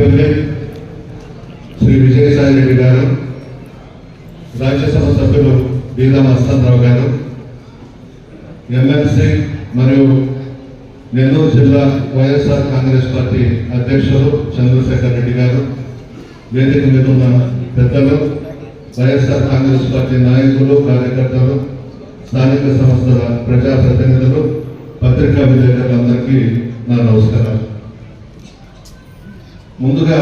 శ్రీ విజయసాయి రెడ్డి గారు రాజ్యసభ సభ్యులు బీదా మస్తానరావు గారు ఎమ్మెల్సీ మరియు నెల్లూరు జిల్లా వైఎస్ఆర్ కాంగ్రెస్ పార్టీ అధ్యక్షులు చంద్రశేఖర్ రెడ్డి గారు వేదిక మీద ఉన్న పెద్దలు వైఎస్ఆర్ కాంగ్రెస్ పార్టీ నాయకులు కార్యకర్తలు స్థానిక సంస్థల ప్రజాప్రతినిధులు పత్రికా విలేకరులందరికీ నా నమస్కారాలు. ముందుగా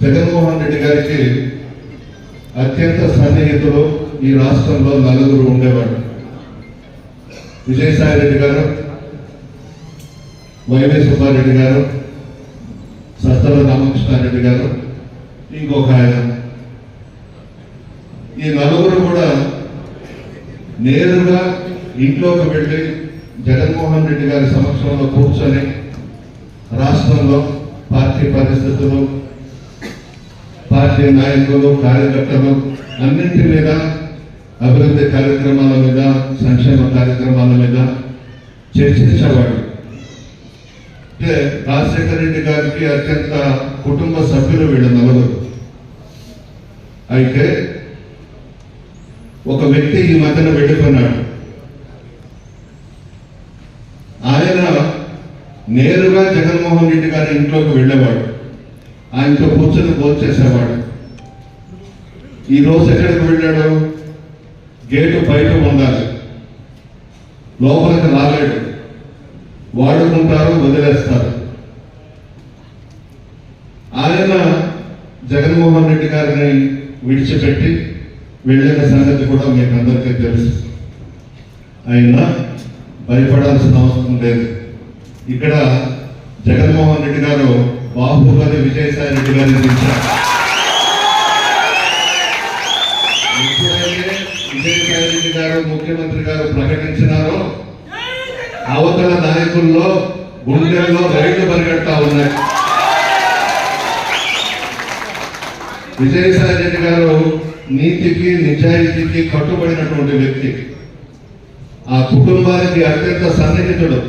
జగన్మోహన్ రెడ్డి గారికి అత్యంత సన్నిహితులు ఈ రాష్ట్రంలో నలుగురు ఉండేవాడు విజయసాయి రెడ్డి గారు వైవి సుబ్బారెడ్డి గారు సత్తల రామకృష్ణారెడ్డి గారు ఇంకొక ఆయన. ఈ నలుగురు కూడా నేరుగా ఇంట్లోకి వెళ్ళి జగన్మోహన్ రెడ్డి గారి సమక్షంలో కూర్చొని రాష్ట్రంలో పార్టీ పరిస్థితులు పార్టీ నాయకులు కార్యకర్తలు అన్నింటి మీద అభివృద్ధి కార్యక్రమాల మీద సంక్షేమ కార్యక్రమాల మీద చర్చించేవాడు అంటే రాజశేఖర రెడ్డి గారికి అత్యంత కుటుంబ సభ్యులు వీళ్ళ నలుగురు. అయితే ఒక వ్యక్తి ఈ మధ్యన వెళ్ళిపోయినాడు. ఆయన నేరుగా జగన్మోహన్ రెడ్డి గారి ఇంట్లోకి వెళ్ళేవాడు. ఆయనతో కూర్చొని భోజేసేవాడు ఈ రోజు ఎక్కడికి వెళ్ళాడు? గేటు బయట ఉండాలి. లోపలికి రాలేడు. వాడుకుంటారు వదిలేస్తారు. ఆయన జగన్మోహన్ రెడ్డి గారిని విడిచిపెట్టి వెళ్ళిన సంగతి కూడా మీకు అందరికీ తెలుసు. అయినా భయపడాల్సిన అవసరం లేదు. ఇక్కడ జగన్మోహన్ రెడ్డి గారు బాహుబలి విజయసాయి రెడ్డి గారిని దించారు విజయసాయి రెడ్డి గారు ముఖ్యమంత్రి గారు ప్రకటించినారో. అవతల నాయకుల్లో గుండెల్లో రైళ్ళు పరిగెడతా ఉన్నాయి. విజయసాయి రెడ్డి గారు నీతికి నిజాయితీకి కట్టుబడినటువంటి వ్యక్తి. ఆ కుటుంబానికి అత్యంత సన్నిహితుడు.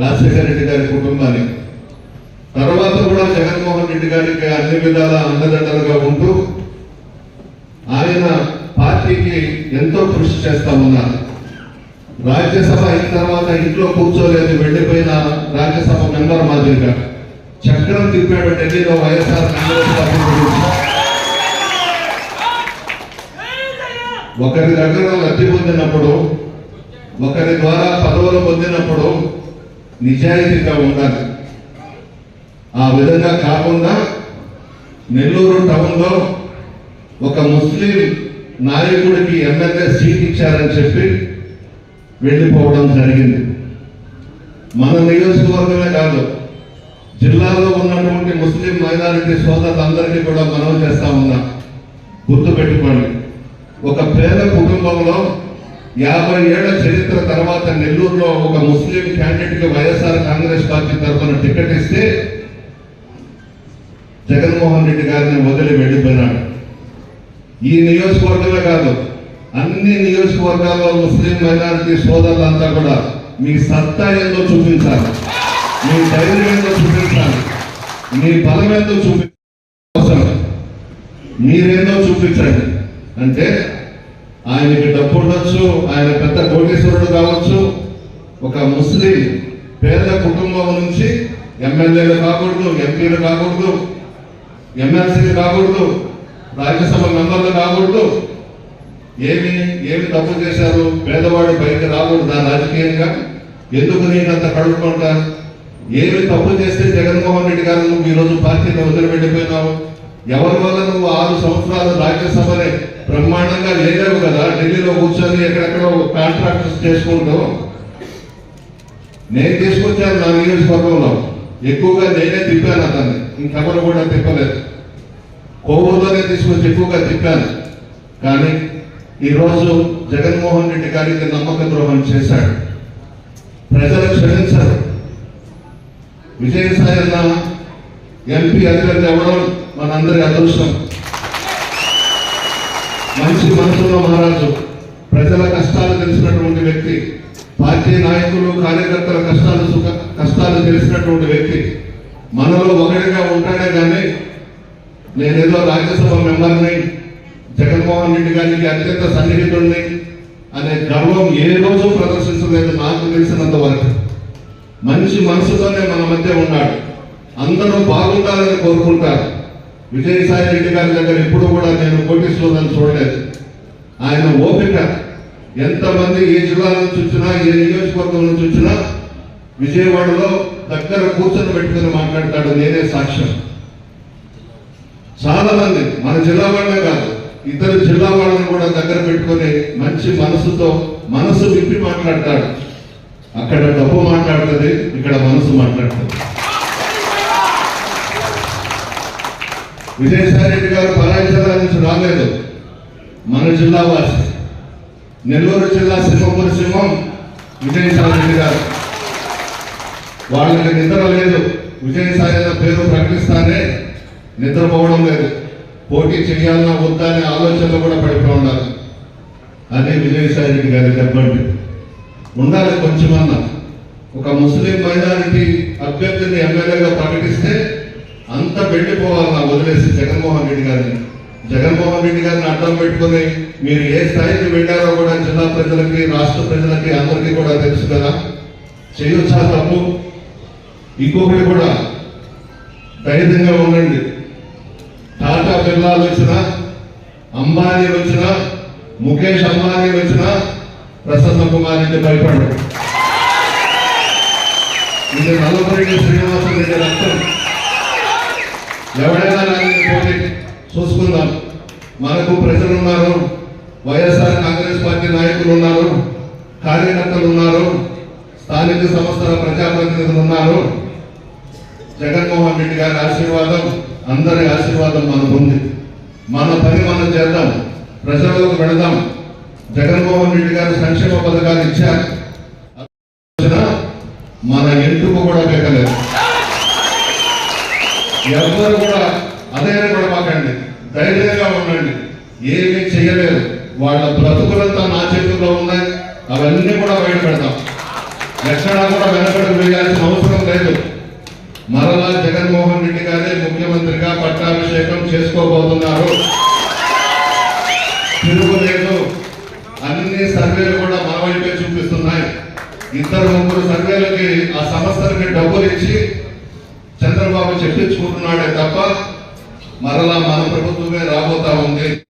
రాజశేఖర రెడ్డి గారి కుటుంబానికి తర్వాత కూడా జగన్మోహన్ రెడ్డి గారికి అన్ని విధాల అండదండలుగా ఉంటూ ఆయన పార్టీకి ఎంతో కృషి చేస్తా ఉన్నారు రాజ్యసభ అయిన తర్వాత ఇంట్లో కూర్చోలేదు వెళ్ళిపోయిన రాజ్యసభ మెంబర్ మాదిరిగా. చక్రం తిప్పాడు ఢిల్లీలో వైఎస్ఆర్ కాంగ్రెస్ పార్టీ గురించి. ఒకరి దగ్గర లబ్ధి పొందినప్పుడు ఒకరి ద్వారా పదవులు పొందినప్పుడు నిజాయితీగా ఉండాలి. ఆ విధంగా కాకుండా నెల్లూరు టౌన్లో ఒక ముస్లిం నాయకుడికి ఎమ్మెల్యే సీట్ ఇచ్చారని చెప్పి వెళ్ళిపోవడం జరిగింది. మన నియోజకవర్గమే కాదు జిల్లాలో ఉన్నటువంటి ముస్లిం మైనారిటీ సోదరులందరికీ కూడా మనం చేస్తా ఉన్నాం గుర్తుపెట్టుకోండి. ఒక పేద కుటుంబంలో యాభై ఏళ్ళ చరిత్ర తర్వాత నెల్లూరులో ఒక ముస్లిం క్యాండిడేట్కి వైఎస్ఆర్ కాంగ్రెస్ పార్టీ తరఫున టికెట్ ఇస్తే జగన్మోహన్ రెడ్డి గారిని వదిలి వెళ్ళిపోయినాడు. ఈ నియోజకవర్గమే కాదు అన్ని నియోజకవర్గాల్లో ముస్లిం మైనారిటీ సోదరులంతా కూడా మీ సత్తా ఏందో చూపించాలి. మీ ధైర్యం ఏందో చూపించాలి. మీ బలం ఏందో చూపించాలి. మీరేందో చూపించండి. అంటే ఆయనకి డబ్బు ఉండొచ్చు ఆయన పెద్ద కోటేశ్వరుడు కావచ్చు. ఒక ముస్లిం పేద కుటుంబం నుంచి ఎమ్మెల్యేలు కాకూడదు ఎంపీలు కాకూడదు ఎమ్మెల్సీలు కాకూడదు రాజ్యసభ మెంబర్లు కాకూడదు. ఏమి ఏమి తప్పు చేశారు? పేదవాడు బయట రాకూడదా రాజకీయంగా? ఎందుకు నేను అంత కడుక్కుంటా ఏమి తప్పు చేస్తే జగన్మోహన్ రెడ్డి గారు నువ్వు ఈరోజు పార్టీని వదిలిపెట్టిపోయినావు? ఎవరి వల్ల నువ్వు ఆరు సంవత్సరాలు రాజ్యసభని బ్రహ్మాండంగా లేలేవు కదా. ఢిల్లీలో కూర్చొని ఎక్కడెక్కడో కాంట్రాక్టర్స్ చేసుకుంటూ నేను తీసుకొచ్చాను నా నియోజకవర్గంలో ఎక్కువగా నేనే తిప్పాను అతన్ని. ఇంకెవరు కూడా తిప్పలేదు. కోవూరులోనే తీసుకొచ్చి ఎక్కువగా తిప్పాను. కానీ ఈరోజు జగన్మోహన్ రెడ్డి గారికి నమ్మక ద్రోహం చేశాడు. ప్రజలు క్షమించారు. విజయసాయి అన్న ఎంపీ అధికారులు అవ్వడం మనందరి అదృష్టం. మంచి మనసులో మహారాజు ప్రజల కష్టాలు తెలిసినటువంటి వ్యక్తి పార్టీ నాయకులు కార్యకర్తల కష్టాలు సుఖ కష్టాలు తెలిసినటువంటి వ్యక్తి మనలో ఒకటిగా ఉంటాడే కానీ నేనేదో రాజ్యసభ మెంబర్ని జగన్మోహన్ రెడ్డి గారికి అత్యంత సన్నిహితుడిని అనే గర్వం ఏ రోజు ప్రదర్శించలేదు నాకు తెలిసినంత వరకు. మంచి మనసుతోనే మన మధ్య ఉన్నాడు. అందరూ బాగుండాలని కోరుకుంటారు. విజయసాయి రెడ్డి గారి దగ్గర ఎప్పుడు కూడా నేను కోటీశ్వరులను చూడలేదు. ఆయన ఓపిక ఎంతమంది ఏ జిల్లా నుంచి వచ్చినా ఏ నియోజకవర్గం నుంచి వచ్చినా విజయవాడలో దగ్గర కూర్చొని పెట్టుకుని మాట్లాడతాడు నేనే సాక్ష్యం. చాలా మంది మన జిల్లా వాళ్ళే కాదు ఇతర జిల్లా వాళ్ళని కూడా దగ్గర పెట్టుకొని మంచి మనసుతో మనసు విప్పి మాట్లాడతాడు. అక్కడ డబ్బు మాట్లాడుతుంది ఇక్కడ మనసు మాట్లాడుతుంది. విజయసాయి రెడ్డి గారు పరాయి జిల్లా నుంచి రాలేదు. మన జిల్లా వాసి. నెల్లూరు జిల్లా సింహపురి సింహం విజయసాయిరెడ్డి గారు. వాళ్ళకి నిద్ర లేదు. విజయసాయి పేరు ప్రకటిస్తానే నిద్రపోవడం లేదు. పోటీ చేయాలన్నా వద్దా అనే ఆలోచనలు కూడా పడిపో ఉండాలి అదే విజయసాయి గారు గారి ఉండాలి కొంచెమన్నా. ఒక ముస్లిం మైనారిటీ అభ్యర్థిని ఎమ్మెల్యేగా ప్రకటిస్తే అంత వెళ్ళిపోవాలన్నా వదిలేసి జగన్మోహన్ రెడ్డి గారిని. జగన్మోహన్ రెడ్డి గారిని అడ్డం పెట్టుకుని మీరు ఏ స్థాయికి వెళ్ళారో కూడా జిల్లా ప్రజలకి రాష్ట్ర ప్రజలకి అందరికీ కూడా తెలుసు కదా. చేయొచ్చా తప్పు? ఇంకొకటి కూడా ధైర్యంగా ఉండండి. టాటా బిర్లాలు వచ్చినా అంబానీ వచ్చినా ముఖేష్ అంబానీ వచ్చినా ప్రసన్న కుమార్ రెడ్డి ఇది నల్లపరెడ్డి శ్రీనివాస రెడ్డి రక్తం. ఎవడైనా పోటీ చూసుకుందాం. మనకు ప్రజలు ఉన్నారు వైఎస్ఆర్ కాంగ్రెస్ పార్టీ నాయకులు ఉన్నారు కార్యకర్తలు ఉన్నారు స్థానిక సంస్థల ప్రజాప్రతినిధులు ఉన్నారు. జగన్మోహన్ రెడ్డి గారి ఆశీర్వాదం అందరి ఆశీర్వాదం మనకు ఉంది మన పని మనం చేద్దాం ప్రజలకు వెళదాం జగన్మోహన్ రెడ్డి గారు సంక్షేమ పథకాలు ఇచ్చారు. మన ఎంటుకు కూడా పెట్టలేదు. ఎవరు కూడా అదే పడమాకండి. ధైర్యంగా ఉండండి. ఏమీ చేయలేదు వాళ్ళ బ్రతుకులంతా నా చేతుల్లో ఉన్నాయి. అవన్నీ కూడా బయట పెడతాం. ఎక్కడా కూడా వెనకడు వేయాల్సిన అవసరం లేదు. మరలా జగన్మోహన్ రెడ్డి గారే ముఖ్యమంత్రిగా పట్టాభిషేకం చేసుకోబోతున్నారు. తిరుగులేదు. అన్ని సర్వేలు కూడా మన వైపే చూపిస్తున్నాయి. ఇద్దరు ముగ్గురు సర్వేలకి ఆ సంస్థలకి డబ్బులు ఇచ్చి చెప్పించుకుంటున్నాడే తప్ప మరలా మన ప్రభుత్వమే రాబోతా ఉంది.